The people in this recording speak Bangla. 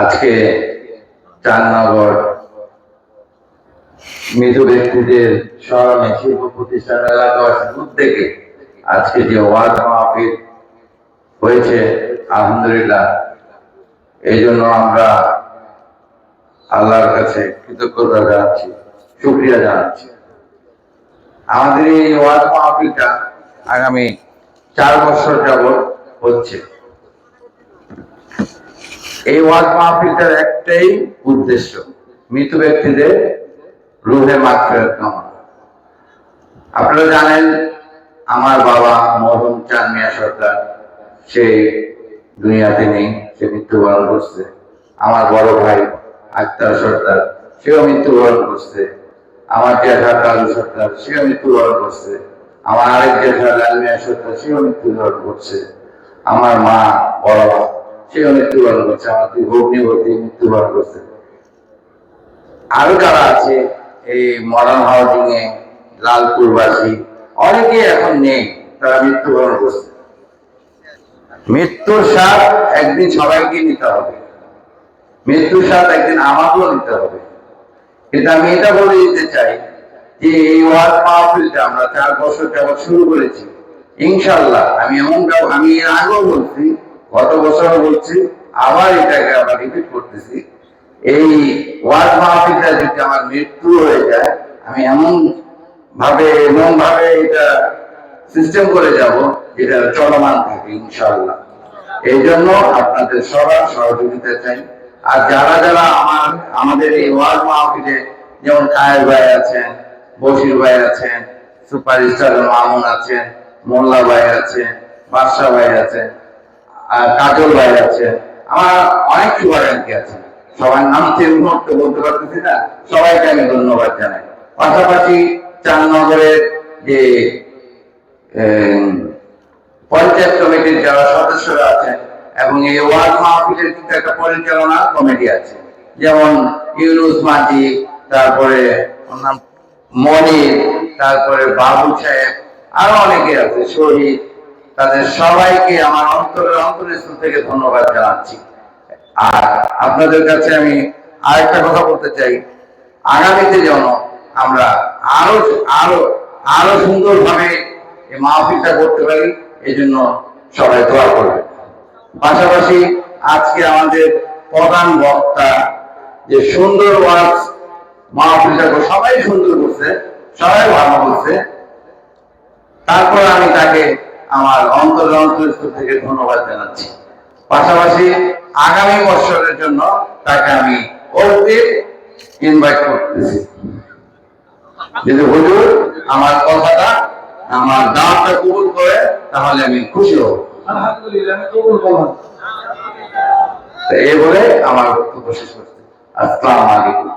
আজকে চান্নগর মৃত ব্যক্তিদের স্মরণে শিল্প প্রতিষ্ঠান এলাকাবাসীর উদ্যোগে আজকে যে ওয়াজ মাহফিল হয়েছে, আলহামদুলিল্লাহ। এই জন্য আমরা আল্লাহর কাছে কৃতজ্ঞতা জানাচ্ছি, শুক্রিয়া জানাচ্ছি। আমাদের এই ওয়াজ মাহফিলটা আগামী চার বছর যাবৎ হচ্ছে। এই ওয়াজ মাহফিলটার একটাই উদ্দেশ্য, মৃত ব্যক্তিদের রুহে মাগফিরাত কামনা। আপনারা জানেন, আমার বাবা মরহুম চাঁদ মিয়া সরকার, সে দুনিয়াতে নেই, সে মৃত্যুবরণ করছে। আমার বড় ভাই আক্তার সরকার, সেও মৃত্যুবরণ করছে। আমার জ্যাঠা কালু সরকার, সেও মৃত্যুবরণ করছে। আমার আরেক জ্যাঠা লাল মিয়া সরকার, সেও মৃত্যুবরণ করছে। আমার মা বড় সেও মৃত্যুবরণ করছে, আমার দুই ভগ্নিবতী মৃত্যুবরণ করছে। আরও যারা আছে? এই মডার্ন হাউজিং এ, লালপুরবাসী, অনেকে এখন নেই, তারা মৃত্যুবরণ করছে। মৃত্যুর স্বাদ একদিন সবাইকে নিতে হবে। মৃত্যুর স্বাদ একদিন আমাকেও নিতে হবে। কিন্তু আমি এটা বলে দিতে চাই যে এই ওয়াজ মাহফিলটা আমরা চার বছর যাবত শুরু করেছি। ইনশাল্লাহ আমি এমন আমি এর আগেও বলছি গত বছরও বলছি, আবার এটাকে আবার রিপিট করতেছি। এই ওয়াজ মাহফিলটা যদি আমার মৃত্যু হয়ে যায়, আমি এমন ভাবে এমন ভাবে এটা সিস্টেম করে যাব যেটা চলমান থাকে, ইনশাআল্লাহ। এই জন্য আপনাদের সবার সহযোগিতা চাই। আর যারা যারা আমার, আমাদের এই ওয়াজ মাহফিলে, যেমন কায়ের ভাই আছেন, বশির ভাই আছেন, সুপারস্টার মামুন আছেন, মোল্লা ভাই আছেন বাদশা ভাই আছেন কাজল ভাই আছে, আমার অনেক শুভাকাঙ্ক্ষী আছে। সবার নাম চেন মুহূর্তে বলতে পারতেছি না, সবাইকে আমি ধন্যবাদ জানাই। পাশাপাশি চারনগরের যে পঞ্চায়েত কমিটির যারা সদস্যরা আছেন এবং এই ওয়ার্ড মাহফিলের কিন্তু একটা পরিচালনা কমিটি আছে। যেমন ইউনুস মাঝি তারপরে মনির, তারপরে বাবু সাহেব, আরও অনেকে আছে, শহীদ তাদের সবাইকে আমার অন্তরের অন্তরস্থল থেকে ধন্যবাদ জানাচ্ছি। আর আপনাদের কাছে আমি আরেকটা কথা বলতে চাই। আগামীতে যেন আমরা আরও আরও আরও সুন্দরভাবে এই মাহফিলটা করতে পারি, এই জন্য সবাই দোয়া করবে পাশাপাশি আজকে আমাদের প্রধান বক্তা যে সুন্দর ওয়াজ মাহফিলটা সবাই সুন্দর করছে সবাই ভালো করছে তারপর আমি তাকে আমার অন্তর অন্তরস্থ থেকে ধন্যবাদ জানাচ্ছি। পাশাপাশি আগামী বছরের জন্য তাকে আমি অগ্রিম ইনভাইট করতেছি। যদি হুজুর আমার কথাটা আমার দাওয়াতটা কবুল করে তাহলে আমি খুশি হব। এই বলে আমার বক্তব্য শেষ করছি। আসসালামু আলাইকুম।